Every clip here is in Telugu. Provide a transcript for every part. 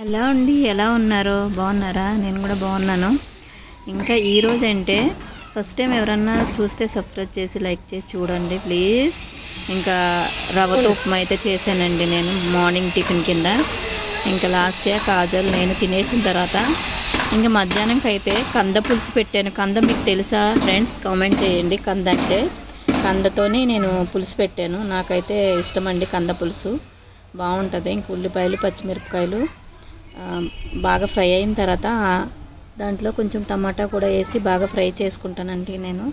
హలో అండి? ఎలా ఉన్నారు? బాగున్నారా? నేను కూడా బాగున్నాను. ఇంకా ఈరోజు అంటే ఫస్ట్ టైం ఎవరన్నా చూస్తే సబ్స్క్రైబ్ చేసి లైక్ చేసి చూడండి ప్లీజ్. ఇంకా రవ్వతో ఉప్మా అయితే చేశానండి నేను మార్నింగ్ టిఫిన్ కింద. ఇంకా లాస్ట్ ఇయర్ కాజల్ నేను తినేసిన తర్వాత ఇంకా మధ్యాహ్నంకి అయితే కంద పులుసు పెట్టాను. కంద మీకు తెలుసా ఫ్రెండ్స్? కామెంట్ చేయండి. కంద అంటే కందతోనే నేను పులుసు పెట్టాను. నాకైతే ఇష్టమండి కంద పులుసు. బాగుంటుంది. ఇంక ఉల్లిపాయలు పచ్చిమిరపకాయలు బాగా ఫ్రై అయిన తర్వాత దాంట్లో కొంచెం టమాటా కూడా వేసి బాగా ఫ్రై చేసుకుంటానండి నేను.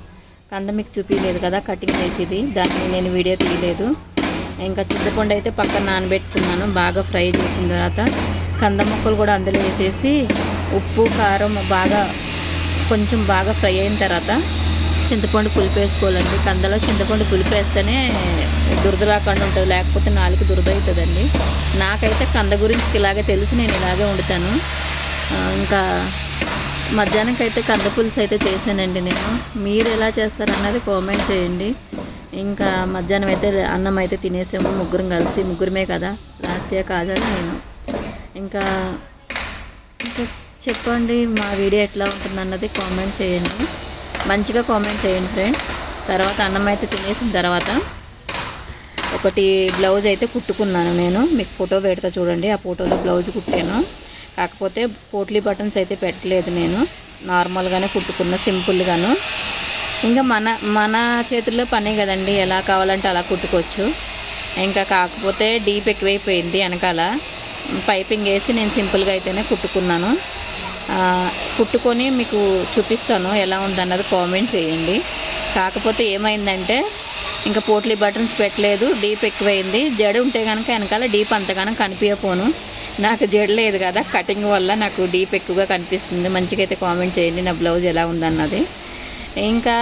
కంద మీకు చూపించలేదు కదా కటింగ్ చేసేది. దాన్ని నేను వీడియో తీయలేదు. ఇంకా చింతపండు అయితే పక్కన నానబెట్టుకున్నాను. బాగా ఫ్రై చేసిన తర్వాత కంద ముక్కలు కూడా అందులో వేసేసి ఉప్పు కారం బాగా కొంచెం బాగా ఫ్రై అయిన తర్వాత చింతపండు పులుపు వేసుకోవాలండి. కందలో చింతపండు పులుపు వేస్తేనే దురద రాకుండా ఉంటుంది. లేకపోతే నాలుగు దురద అవుతుందండి. నాకైతే కంద గురించి ఇలాగే తెలుసు. నేను ఇలాగే వండుతాను. ఇంకా మధ్యాహ్నంకి అయితే కంద పులుసు అయితే చేశానండి నేను. మీరు ఎలా చేస్తారన్నది కామెంట్ చేయండి. ఇంకా మధ్యాహ్నం అయితే అన్నం అయితే తినేసాము. ముగ్గురం కలిసి. ముగ్గురమే కదా. రాసియా కాజా కాదని నేను. ఇంకా ఇంకా చెప్పండి మా వీడియో ఎట్లా ఉంటుంది అన్నది కామెంట్ చేయండి. మంచిగా కామెంట్ చేయండి ఫ్రెండ్. తర్వాత అన్నం అయితే తినేసిన తర్వాత ఒకటి బ్లౌజ్ అయితే కుట్టుకున్నాను నేను. మీకు ఫోటో పెడతా చూడండి. ఆ ఫోటోలో బ్లౌజ్ కుట్టాను. కాకపోతే పోట్లీ బటన్స్ అయితే పెట్టలేదు నేను. నార్మల్గానే కుట్టుకున్న సింపుల్గాను. ఇంకా మన మన చేతుల్లో పనే కదండి. ఎలా కావాలంటే అలా కుట్టుకోవచ్చు. ఇంకా కాకపోతే డీప్ ఎక్కువైపోయింది వెనకాల. పైపింగ్ వేసి నేను సింపుల్గా అయితేనే కుట్టుకున్నాను. కుట్టుకొని మీకు చూపిస్తాను ఎలా ఉందన్నది కామెంట్ చేయండి. కాకపోతే ఏమైందంటే ఇంకా పోట్లీ బటన్స్ పెట్టలేదు డీప్ ఎక్కువైంది. జడ ఉంటే కనుక వెనకాల డీప్ అంతగానం కనిపించపోను నాకు జడ లేదు కదా కటింగ్ వల్ల నాకు డీప్ ఎక్కువగా కనిపిస్తుంది. మంచిగా అయితే కామెంట్ చేయండి నా బ్లౌజ్ ఎలా ఉందన్నది. ఇంకా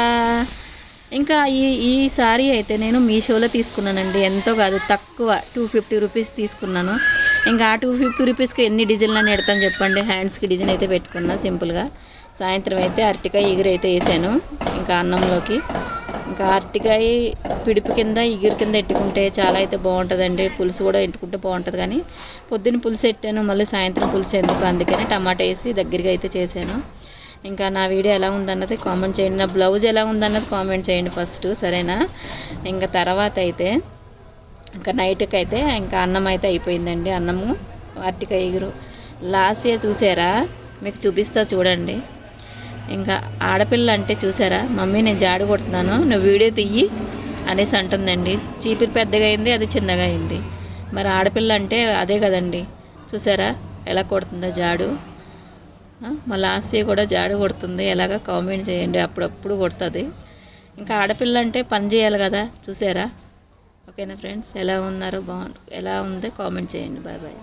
ఇంకా ఈ ఈ సారీ అయితే నేను మీషోలో తీసుకున్నానండి. ఎంతో కాదు తక్కువ టూ ఫిఫ్టీ రూపీస్ తీసుకున్నాను. ఇంకా ఆ టూ ఫిఫ్టీ రూపీస్కి ఎన్ని డిజైన్లు అని పెడతాను చెప్పండి. హ్యాండ్స్కి డిజైన్ అయితే పెట్టుకున్నా సింపుల్గా. సాయంత్రం అయితే అరటికాయ ఎగురు అయితే వేసాను. ఇంకా అన్నంలోకి. ఇంకా అరటికాయ పిడిపి కింద ఎగురు కింద ఎట్టుకుంటే చాలా అయితే బాగుంటుందండి. పులుసు కూడా ఎట్టుకుంటే బాగుంటుంది కానీ పొద్దున్న పులుసు పెట్టాను మళ్ళీ సాయంత్రం పులుసు ఎందుకు? అందుకని టమాటా వేసి దగ్గరగా అయితే చేశాను. ఇంకా నా వీడియో ఎలా ఉందన్నది కామెంట్ చేయండి. నా బ్లౌజ్ ఎలా ఉందన్నది కామెంట్ చేయండి ఫస్ట్ సరేనా? ఇంకా తర్వాత అయితే ఇంకా నైట్కి అయితే ఇంకా అన్నం అయితే అయిపోయిందండి అన్నము. అరటికాయ ఎగురు. లాస్ట్ ఇయర్ చూసారా? మీకు చూపిస్తా చూడండి. ఇంకా ఆడపిల్ల అంటే చూసారా? మమ్మీ నేను జాడు కొడుతున్నాను. నువ్వు వీడియో తీయి అనేసి అంటుందండి. చీపిరి పెద్దగా అయింది అది చిన్నగా అయింది. మరి ఆడపిల్ల అంటే అదే కదండి. చూసారా? ఎలా కొడుతుందో జాడు. ఆ, మా లాస్య కూడా జాడు కొడుతుంది. ఎలాగ కామెంట్ చేయండి. అప్పుడప్పుడు కొడుతుంది. ఇంకా ఆడపిల్ల అంటే పని చేయాలి కదా. చూసారా? ఓకేనా ఫ్రెండ్స్? ఎలా ఉన్నారు? బాగుంది ఎలా ఉందో? కామెంట్ చేయండి. Bye bye.